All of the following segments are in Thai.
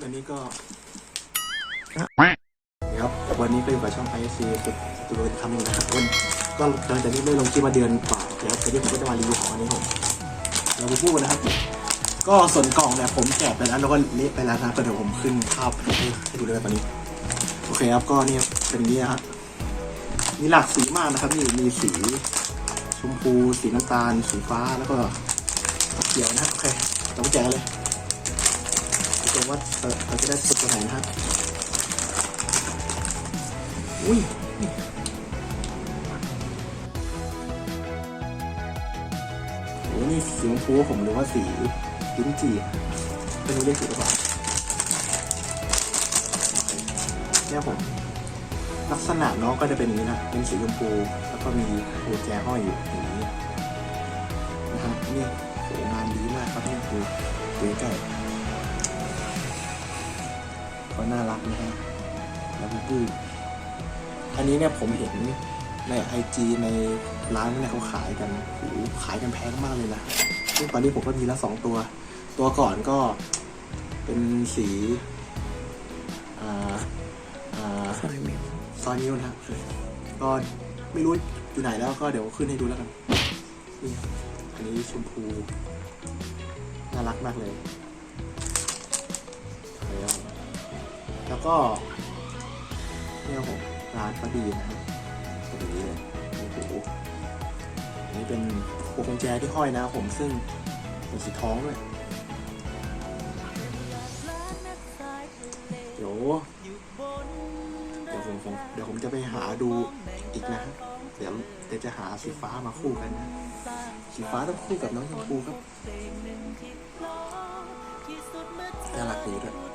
วันนี้ก็ครับวันนี้ก็อยู่กับช่องไอซีสุดตัวเป็นคำหนึ่งนะครับวันก็หลังจากนี้ไม่ลงคลิปมาเดือนกว่าแล้วแต่ที่ผมก็จะมารีวิวของอันนี้ผมเราไปพูดนะครับ ก็ส่วนกล่องเนี่ยผมแกะไปแล้วแล้วก็เละไปแล้วนะก็เดี๋ยวผมขึ้นภาพให้ให้ดูเลยตอนนี้ โอเคครับก็เนี่ยเป็นอย่างนี้นะครับมีหลากสีมากนะครับนี่มีสีชมพู สีน้ำตาล สีฟ้าแล้วก็เขียวนะครับโอเคเราไปแจกเลย ดูกันว่าเออเราจะได้สุดตัวไหนนะครับ อุ้ยโอ้นี่สีชมพูผมหรือว่าสีลิ้นจี่ไม่รู้เรียกถูกหรือเปล่าเนี่ยผมลักษณะน้องก็จะเป็นอย่างนี้นะ เป็นสีชมพู แล้วก็มีกุญแจห้อยอยู่อย่างนี้นะฮะนี่สวยงามดีมากครับนี่คือตัวใก ล้เขาน่ารักนะฮะแล้วก็คืออันนี้เนี่ยผมเห็นในไอจีในร้านเนี่ยเขาขายกันขายกันแพงมากเลยนะซึ่งตอนนี้ผมก็มีแล้วสองตัว ตัวก่อนก็เป็นสีอ่าอ่าซอยนิ้วนะครับก็ไม่รู้อยู่ไหนแล้วก็เดี๋ยวขึ้นให้ดูแล้วกันนี่อันนี้ชมพูน่ารักมากเลยแล้ว แล้วก็เนี่ยผมร้านก็ดีนะครับตัวนี้เลยโอ้โหอันนี้เป็นพวงกุญแจที่ห้อยนะผมซึ่งเป็นสีท้องด้วยเดี๋ยวเดี๋ยวผมผมเดี๋ยวผมจะไปหาดูอีกนะเดี๋ยวเดี๋ยวจะหาสีฟ้ามาคู่กันนะสีฟ้าต้องคู่กับน้องชมพูครับน่ารักดีด้วย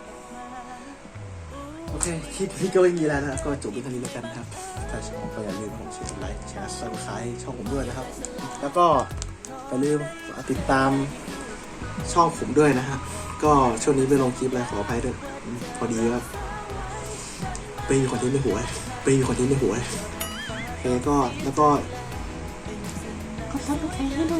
คลิปนี้ก็ไม่มีแล้วนะครับ ก็จบเพียงเท่านี้แล้วกันนะครับ ถ้าชอบก็อย่าลืมผมช่วยกดไลค์แชร์ซัสไครต์ช่องผมด้วยนะครับ แล้วก็อย่าลืมติดตามช่องผมด้วยนะฮะก็ช่วงนี้ไม่ลงคลิปแล้วขออภัยด้วยพอดีครับไปอยู่คอนเทนต์ในหัวไปอยู่คอนเทนต์ในหัวโอเคก็แล้วก็ขอบคุณทุกท่ด้